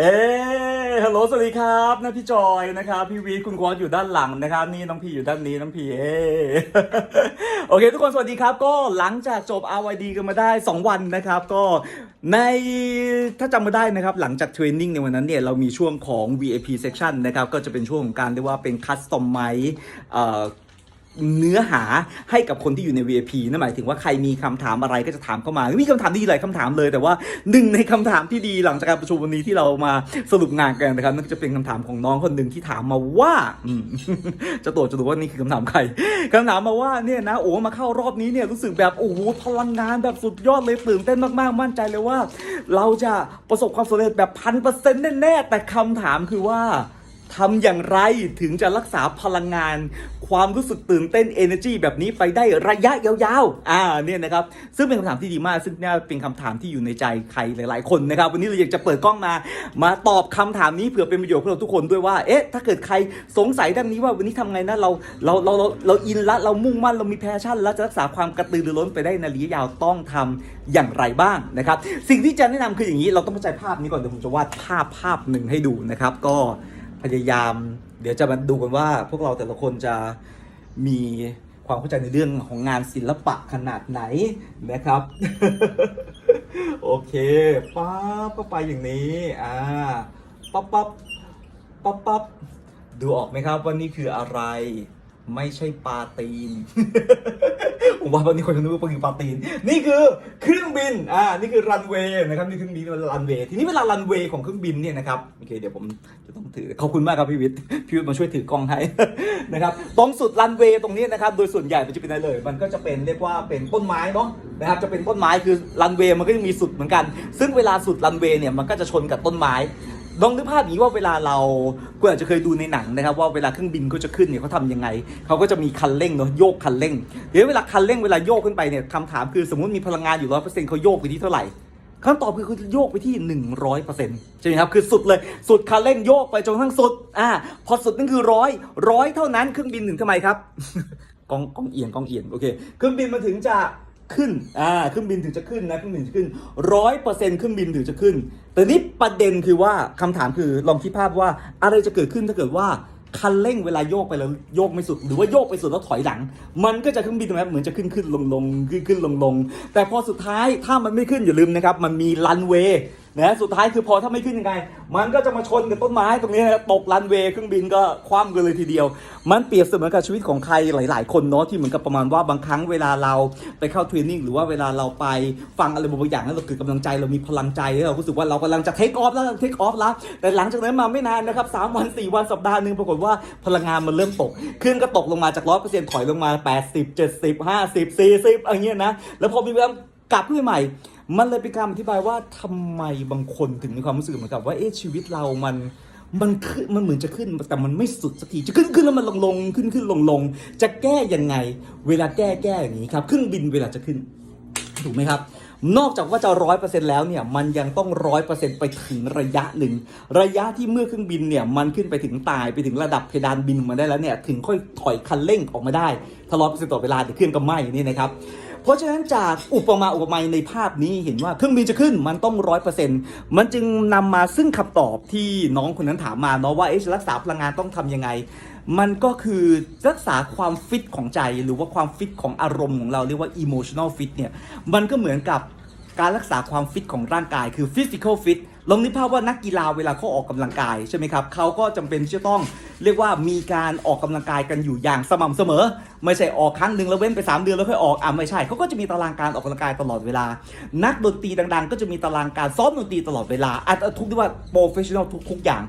เอ๊ฮัลโหลสวัสดีครับนะพี่จอยนะครับ พี่วีคุณควอนอยู่ด้านหลังนะครับ นี่น้องพีอยู่ด้านนี้น้องพีเอ๊โอเค ทุกคนสวัสดีครับ ก็หลังจากจบ RYD กันมาได้ 2 วันนะครับ ก็ในถ้าจำมาได้นะครับ หลังจากเทรนนิ่งในวันนั้นเนี่ย เรามีช่วงของ VIP section นะครับ ก็จะเป็นช่วงของการเรียกว่าเป็นคัสตอมไมเอ่อ เนื้อหาให้กับคนที่อยู่ใน VIP นั่นหมายถึงว่าใครมีคำถามอะไรก็จะถามเข้ามา มีคำถามดีหลายคำถามเลยแต่ว่าหนึ่งในคำถามที่ดีหลังจากการประชุมวันนี้ที่เรามาสรุปงานกันนะครับนั่นก็จะเป็นคำถามของน้องคนหนึ่งที่ถามมาว่าจะตัวจจะดูว่านี่คือคำถามใครคำถามมาว่าเนี่ยนะโอ้มาเข้ารอบนี้เนี่ยรู้สึกแบบโอ้โหพลังงานแบบสุดยอดเลยตื่นเต้นมากๆมั่นใจเลยว่า เราจะประสบความสำเร็จแบบพันเปอร์เซ็นต์แน่ๆแต่คำถามคือว่า ทำอย่างไรถึงจะรักษาพลังงาน ความรู้สึกตื่นเต้น energy แบบนี้ไปได้ระยะยาวๆ อ่าเนี่ยนะครับ ซึ่งเป็นคำถามที่ดีมาก ซึ่งเนี่ยเป็นคำถามที่อยู่ในใจใครหลาย ๆ คนนะครับ วันนี้เราอยากจะเปิดกล้องมา มาตอบคำถามนี้เผื่อเป็นประโยชน์กับเราทุกคนด้วยว่า เอ๊ะ ถ้าเกิดใครสงสัยดังนี้ว่าวันนี้ทำไงนะ เรา เรา เรา เราเราอินละ เรามุ่งมั่น เรามีแพชชั่น แล้วจะรักษาความกระตือรือร้นไปได้ในระยะยาวต้องทำอย่างไรบ้างนะครับ สิ่งที่จะแนะนำคืออย่างนี้ เราต้องเข้าใจภาพนี้ก่อน เดี๋ยวผมจะวาดภาพภาพหนึ่งให้ดูนะครับ ก็ พยายาม เดี๋ยวจะมาดูกันว่าพวกเราแต่ละคนจะมีความเข้าใจในเรื่องของงานศิลปะขนาดไหนนะครับ โอเคปั๊บก็ไปอย่างนี้อ่าปั๊บปั๊บปั๊บปั๊บดูออกไหมครับว่านี่คืออะไร ไม่ใช่ปาตีน ผมว่าวันนี้คนจะนึกว่าคือปาตีน นี่คือเครื่องบิน อ่า นี่คือรันเวย์นะครับ นี่คือมีรันเวย์ ทีนี้เวลารันเวย์ของเครื่องบินเนี่ยนะครับ โอเค เดี๋ยวผมจะต้องถือ ขอบคุณมากครับพี่วิทย์ พี่วิทย์มาช่วยถือกล้องให้ นะครับ ตรงสุดรันเวย์ตรงนี้นะครับ โดยส่วนใหญ่มันจะเป็นอะไรเลย มันก็จะเป็นเรียกว่าเป็นต้นไม้เนาะ นะครับ จะเป็นต้นไม้คือรันเวย์มันก็จะมีสุดเหมือนกัน ซึ่งเวลาสุดรันเวย์เนี่ย มันก็จะชนกับต้นไม้ ลองนึกภาพอย่างนี้ว่าเวลาเราคุณอาจจะเคยดูในหนังนะครับ ว่าเวลาเครื่องบินเขาจะขึ้นเนี่ยเขาทำยังไงเขาก็จะมีคันเร่งเนาะโยกคันเร่งเดี๋ยวเวลาคันเร่งเวลาโยกขึ้นไปเนี่ยคำถามคือสมมติมีพลังงานอยู่ร้อยเปอร์เซ็นต์เขาโยกไปที่เท่าไหร่คำตอบคือคือโยกไปที่หนึ่งร้อยเปอร์เซ็นต์ใช่ไหมครับคือสุดเลยสุดคันเร่งโยกไปจนทั่งสุดอ่าพอสุดนั่นคือร้อยร้อยเท่านั้นเครื่องบินถึงทำไมครับกองกองเอียงกองเอียงโอเค เครื่องบินมันถึงจะ ขึ้นอ่าเครื่องบินถึงจะขึ้นนะเครื่องบินจะขึ้นร้อยเปอร์เซ็นต์เครื่องบินถึงจะขึ้น แต่นี่ประเด็นคือว่าคำถามคือลองคิดภาพว่าอะไรจะเกิดขึ้นถ้าเกิดว่าคันเร่งเวลาโยกไปแล้วโยกไม่สุด หรือว่าโยกไปสุดแล้วถอยหลัง มันก็จะเครื่องบินตรงนั้นเหมือนจะขึ้นขึ้นลงลงขึ้นขึ้นลงลงแต่พอสุดท้ายถ้ามันไม่ขึ้นอย่าลืมนะครับ มันมีรันเวย์ นะสุดท้ายคือพอถ้าไม่ขึ้นยังไง มันก็จะมาชนกับต้นไม้ตรงนี้นะครับตกรันเวย์เครื่องบินก็คว่ำกันเลยทีเดียว มันเปรียบเสมือนกับชีวิตของใครหลาย ๆ คนเนาะที่เหมือนกับประมาณว่าบางครั้งเวลาเราไปเข้าเทรนนิ่งหรือว่าเวลาเราไปฟังอะไรบางอย่างแล้วเราเกิดกำลังใจเรามีพลังใจเรารู้สึกว่าเรากำลังจะเทคออฟแล้วเทคออฟแล้วแต่หลังจากนั้นมาไม่นานนะครับสามวันสี่วันสัปดาห์หนึ่งปรากฏว่าพลังงานมันเริ่มตกเครื่องก็ตกลงมาจากร้อยเปอร์เซ็นต์ถอยลงมาแปดสิบเจ็ดสิบห้าสิบสี่สิบอะไรเงี้ยนะแล้วพอมีเวลา กลับขึ้นมาใหม่ มันเลยเป็นการอธิบายว่าทำไมบางคนถึงมีความรู้สึกเหมือนกับว่าเอ๊ะชีวิตเรามันมันขึ้นมันเหมือนจะขึ้นแต่มันไม่สุดสักทีจะขึ้นขึ้นแล้วมันลงลงขึ้นขึ้นลงลงจะแก้ยังไง เวลาแก้แก้อย่างนี้ครับเครื่องบินเวลาจะขึ้นถูกไหมครับ นอกจากว่าจะร้อยเปอร์เซ็นต์แล้วเนี่ยมันยังต้องร้อยเปอร์เซ็นต์ไปถึงระยะหนึ่ง ระยะที่เมื่อเครื่องบินเนี่ยมันขึ้นไปถึงตายไปถึงระดับเพดานบินมาได้แล้วเนี่ยถึงค่อยถอยคันเร่งออกมาได้ถ้าร้อยเปอร์เซ็นต์ต่อเวลาเดี๋ยวเครื่องก็ไหม้นี่นะครับ เพราะฉะนั้นจากอุปมาอุปไมยในภาพนี้เห็นว่าเครื่องบินจะขึ้นมันต้องร้อยเปอร์เซ็นต์มันจึงนำมาซึ่งคำตอบที่น้องคนนั้นถามมาเนาะว่าเอ๊ะจะรักษาพลังงานต้องทำยังไง มันก็คือรักษาความฟิตของใจหรือว่าความฟิตของอารมณ์ของเราเรียกว่า emotional fit เนี่ยมันก็เหมือนกับการรักษาความฟิตของร่างกายคือ physical fit ลองนึกภาพว่านักกีฬาเวลาเขาออกกำลังกายใช่ไหมครับเขาก็จำเป็นที่จะต้องเรียกว่ามีการออกกำลังกายกันอยู่อย่างสม่ำเสมอ ไม่ใช่ออกครั้งหนึ่งแล้วเว้นไป 3 เดือนแล้วค่อยออกอะไม่ใช่เขาก็จะมีตารางการออกกำลังกายตลอดเวลา นักดนตรีดังๆ ก็จะมีตารางการซ้อมดนตรีตลอดเวลาอะทุกที่ว่า professional ทุกๆอย่าง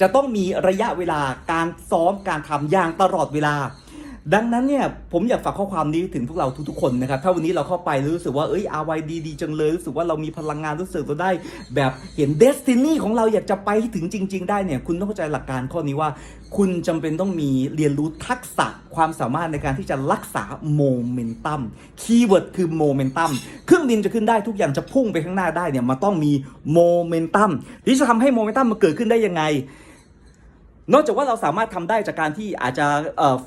จะต้องมีระยะเวลาการซ้อมการทำอย่างตลอดเวลา ดังนั้นเนี่ยผมอยากฝากข้อความนี้ถึงพวกเราทุกๆคนนะครับถ้าวันนี้เราเข้าไปรู้สึกว่าเอ้ยอาวัยดีดีจังเลยรู้สึกว่าเรามีพลังงานรู้สึกเราได้แบบเห็นเดสตินีของเราอยากจะไปถึงจริง ๆ ได้เนี่ยคุณต้องเข้าใจหลักการข้อนี้ว่า คุณจำเป็นต้องมีเรียนรู้ทักษะความสามารถในการที่จะรักษาโมเมนตัมคีย์เวิร์ดคือโมเมนตัมเครื่องบินจะขึ้นได้ทุกอย่างจะพุ่งไปข้างหน้าได้เนี่ยมันต้องมีโมเมนตัมที่จะทำให้โมเมนตัมมันเกิดขึ้นได้ยังไง นอกจากว่าเราสามารถทำได้จากการที่อาจจะ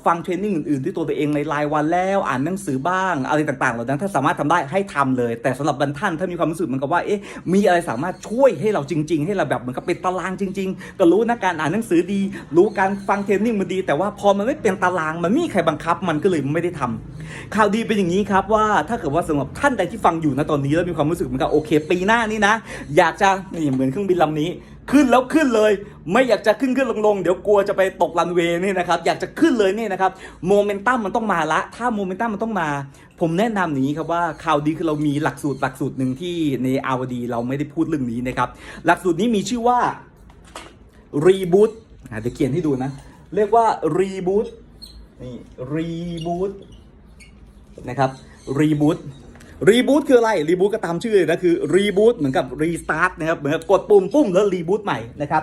ฟังเทรนนิ่งอื่นๆด้วยตัวตัวเองในรายวันแล้วอ่านหนังสือบ้างอะไรต่างๆเหล่านั้นถ้าสามารถทำได้ให้ทำเลย แต่สำหรับบรรท่านถ้ามีความรู้สึกเหมือนกับว่าเอ๊ะมีอะไรสามารถช่วยให้เราจริง ๆ ให้เราแบบเหมือนกับเป็นตารางจริง ๆ ก็รู้นะการอ่านหนังสือดี รู้การฟังเทรนนิ่งมันดี แต่ว่าพอมันไม่เป็นตารางมันไม่มีใครบังคับมันก็เลยไม่ได้ทำข่าวดีเป็นอย่างนี้ครับว่าถ้าเกิดว่าสำหรับท่านใดที่ฟังอยู่นะตอนนี้แล้วมีความรู้สึกเหมือนกับโอเค ปีหน้านี้นะ อยากจะนี่เหมือนเครื่องบินลำนี้ ขึ้นแล้วขึ้นเลย ไม่อยากจะขึ้นขึ้นลงลงเดี๋ยวกลัวจะไปตกรันเวย์นี่นะครับอยากจะขึ้นเลยเนี่ยนะครับโมเมนตัมมันต้องมาละ ถ้าโมเมนตัมมันต้องมา ผมแนะนำอย่างนี้ครับว่าข่าวดีคือเรามีหลักสูตรหลักสูตรหนึ่งที่ในอาวดีเราไม่ได้พูดเรื่องนี้นะครับหลักสูตรนี้มีชื่อว่ารีบูตเดี๋ยวเขียนให้ดูนะ เรียกว่ารีบูตนี่รีบูตนะครับรีบูต รีบูตคืออะไรรีบูตก็ตามชื่อเลยนะคือรีบูตเหมือนกับรีสตาร์ทนะครับเหมือนกดปุ่มปุ้มแล้วรีบูตใหม่นะครับ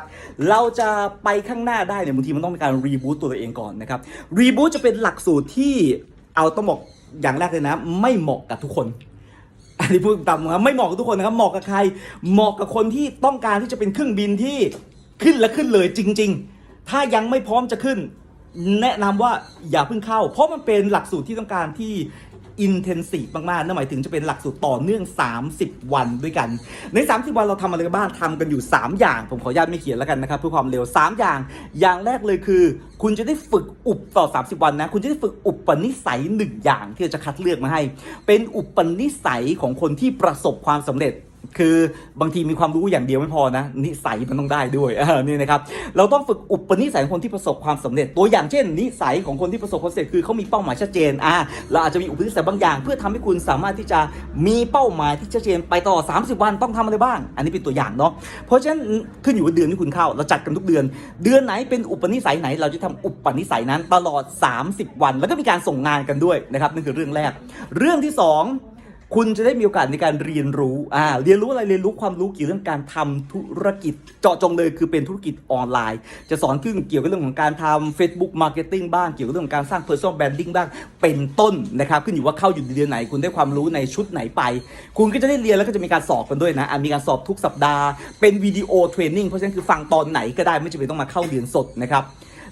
เราจะไปข้างหน้าได้เนี่ยบางทีมันต้องมีการรีบูตตัวเองก่อนนะครับรีบูตจะเป็นหลักสูตรที่เอาต้องบอกอย่างแรกเลยนะ ไม่เหมาะกับทุกคนอันนี้พูดตามนะไม่เหมาะกับทุกคนนะครับเหมาะกับใคร เหมาะกับคนที่ต้องการที่จะเป็นเครื่องบินที่ขึ้นและขึ้นเลยจริง ๆ ถ้ายังไม่พร้อมจะขึ้น แนะนำว่าอย่าเพิ่งเข้า เพราะมันเป็นหลักสูตรที่ต้องการที่ อินเทนซีฟมากๆ นั่นหมายถึงจะเป็นหลักสูตรต่อเนื่อง 30 วันด้วยกัน ใน 30 วันเราทำอะไรกันบ้างทำกันอยู่ 3 อย่าง ผมขออนุญาตไม่เขียนแล้วกันนะครับเพื่อความเร็ว 3 อย่าง อย่างแรกเลยคือ คุณจะได้ฝึกอุปต่อ 30 วันนะ คุณจะได้ฝึกอุปนิสัยหนึ่งอย่างที่เราจะคัดเลือกมาให้ เป็นอุปนิสัยของคนที่ประสบความสำเร็จ คือบางทีมีความรู้อย่างเดียวไม่พอนะ นิสัยมันต้องได้ด้วยนี่นะครับเราต้องฝึกอุปนิสัยของคนที่ประสบความสำเร็จ ตัวอย่างเช่น นิสัยของคนที่ประสบความสำเร็จคือเขามีเป้าหมายชัดเจนอ่าเราอาจจะมีอุปนิสัยบางอย่าง เพื่อทำให้คุณสามารถที่จะมีเป้าหมายที่ชัดเจนไปตลอ30 วันต้องทำอะไรบ้าง อันนี้เป็นตัวอย่างเนาะเพราะฉะนั้นขึ้นอยู่กับเดือนที่คุณเข้า เราจัดกันทุกเดือน เดือนไหนเป็นอุปนิสัยไหน เราจะทำอุปนิสัยนั้นตลอด 30 วัน แล้วก็มีการส่งงานกันด้วยนะครับนั่นคือเรื่องแรก เรื่องที่สอง คุณจะได้มีโอกาสในการเรียนรู้อ่าเรียนรู้อะไรเรียนรู้ความรู้เกี่ยวกับเรื่องการทำธุรกิจ เจาะจงเลยคือเป็นธุรกิจออนไลน์ จะสอนขึ้นเกี่ยวกับเรื่องของการทำ Facebook Marketing บ้างเกี่ยวกับเรื่องของการสร้าง Personal Branding บ้างเป็นต้นนะครับขึ้นอยู่ว่าเข้าอยู่เดือนไหน คุณได้ความรู้ในชุดไหนไป คุณก็จะได้เรียนแล้วก็จะมีการสอบกันด้วยนะอะมีการสอบทุกสัปดาห์เป็นวิดีโอเทรนนิ่งเพราะฉะนั้นคือฟังตอนไหนก็ได้ไม่จำเป็นต้องมาเข้าเรียนสดนะครับ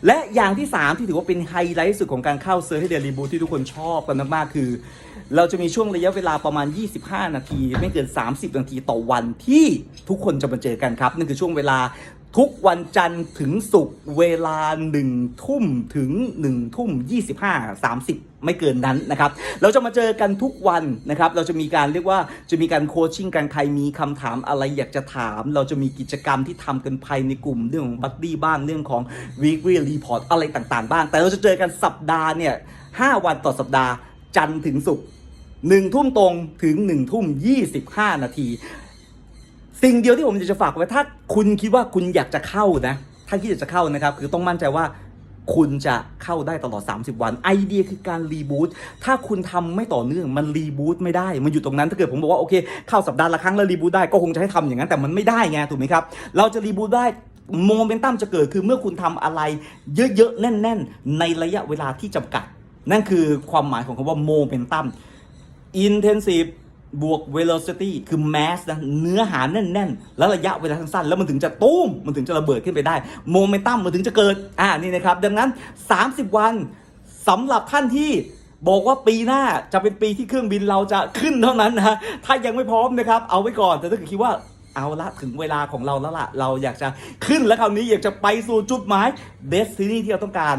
และอย่างที่ 3 ที่ถือว่าเป็นไฮไลท์สุดของการเข้าเซอร์ให้เดลีบูที่ทุกคนชอบกันมากๆคือ เราจะมีช่วงระยะเวลาประมาณ 25 นาที ไม่เกิน 30 นาทีต่อวันที่ทุกคนจะมาเจอกันครับนั่นคือช่วงเวลา ทุกวันจันทร์ถึงศุกร์เวลา1ทุ่มถึง1ทุ่ม25 30 ไม่เกินนั้นนะครับ เราจะมาเจอกันทุกวันนะครับ เราจะมีการเรียกว่าจะมีการโคชชิ่งกันใครมีคำถามอะไรอยากจะถาม เราจะมีกิจกรรมที่ทำกันภายในกลุ่มเรื่องของบัดดี้บ้างเรื่องของ weekly report อะไรต่างๆ บ้าง แต่เราจะเจอกันสัปดาห์เนี่ย5วันต่อสัปดาห์จันทร์ถึงศุกร์หนึ่งทุ่มตรงถึงหนึ่งทุ่มยี่สิบห้านาที สิ่งเดียวที่ผมอยากจะฝากไว้ถ้าคุณคิดว่าคุณอยากจะเข้านะ ถ้าคิดอยากจะเข้านะครับ คือต้องมั่นใจว่าคุณจะเข้าได้ตลอด 30 วัน ไอเดียคือการรีบูตถ้าคุณทำไม่ต่อเนื่องมันรีบูตไม่ได้ มันอยู่ตรงนั้นถ้าเกิดผมบอกว่าโอเคเข้าสัปดาห์ละครั้งแล้วรีบูตได้ก็คงจะให้ทำอย่างนั้นแต่มันไม่ได้ไงถูกไหมครับ เราจะรีบูตได้โมเมนตัมจะเกิดคือเมื่อคุณทำอะไรเยอะๆแน่น ๆ ในระยะเวลาที่จำกัด นั่นคือความหมายของคำว่าโมเมนตัม intensive บวก velocity คือ mass นะเนื้อหาแน่น ๆ แล้วระยะเวลาสั้นๆ แล้วมันถึงจะตุ้ม มันถึงจะระเบิดขึ้นไปได้ โมเมนตัมมันถึงจะเกิด อ่านี่นะครับ ดังนั้น 30 วันสำหรับท่านที่บอกว่าปีหน้าจะเป็นปีที่เครื่องบินเราจะขึ้นเท่านั้นนะถ้ายังไม่พร้อมนะครับ เอาไว้ก่อน แต่ถ้าเกิดคิดว่าเอาละถึงเวลาของเราแล้วล่ะ เราอยากจะขึ้นแล้วคราวนี้อยากจะไปสู่จุดหมายเดสตินีที่เราต้องการ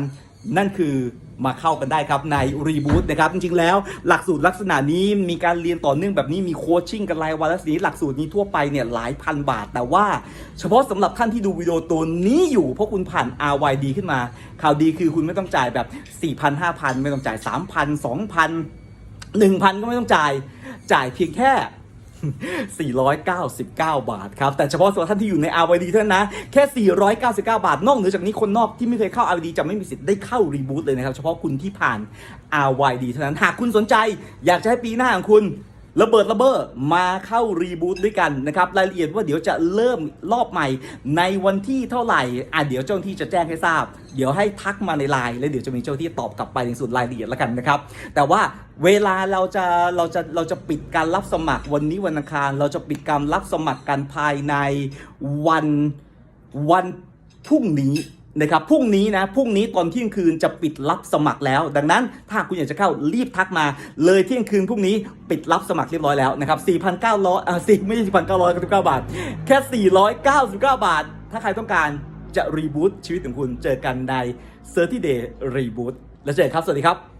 นั่นคือ มาเข้ากันได้ครับในรีบูตนะครับจริงๆแล้วหลักสูตรลักษณะนี้มีการเรียนต่อเนื่องแบบนี้มีโคชชิ่งกันรายวันและสีหลักสูตรนี้ทั่วไปเนี่ยหลายพันบาท แต่ว่าเฉพาะสำหรับท่านที่ดูวิดีโอตัวนี้อยู่เพราะคุณผ่าน RYD ขึ้นมา ข่าวดีคือคุณไม่ต้องจ่ายแบบ 4,000 5,000 ไม่ต้องจ่าย 3,000 2,000 1,000 ก็ไม่ต้องจ่ายจ่ายเพียงแค่ 499 บาทครับ แต่เฉพาะสำหรับท่านที่อยู่ใน RYD เท่านั้นนะ แค่ 499 บาท นอกเหนือจากนี้คนนอกที่ไม่เคยเข้า RYD จะไม่มีสิทธิ์ได้เข้ารีบูตเลยนะครับ เฉพาะคุณที่ผ่าน RYD เท่านั้น หากคุณสนใจ อยากจะให้ปีหน้าของคุณ ระเบิดระเบ้อมาเข้ารีบูตด้วยกันนะครับรายละเอียดว่าเดี๋ยวจะเริ่มรอบใหม่ในวันที่เท่าไหร่อะเดี๋ยวเจ้าหน้าที่จะแจ้งให้ทราบ เดี๋ยวให้ทักมาในไลน์แล้วเดี๋ยวจะมีเจ้าหน้าที่ตอบกลับไปในส่วนรายละเอียดแล้วกันนะครับ แต่ว่าเวลาเราจะเราจะเราจะปิดการรับสมัครวันนี้วันอังคาร เราจะปิดการรับสมัครกันภายในวันวันพรุ่งนี้ นะครับพรุ่งนี้นะพรุ่งนี้ตอนเที่ยงคืนจะปิดรับสมัครแล้ว ดังนั้นถ้าคุณอยากจะเข้ารีบทักมา เลยเที่ยงคืนพรุ่งนี้ปิดรับสมัครเรียบร้อยแล้วนะครับ4,900อ่า4ไม่ใช่4,999 บาท แค่ 499 บาท ถ้าใครต้องการจะรีบูตชีวิตของคุณเจอกันใน 30 Day Reboot แล้วเจอกันครับ สวัสดีครับ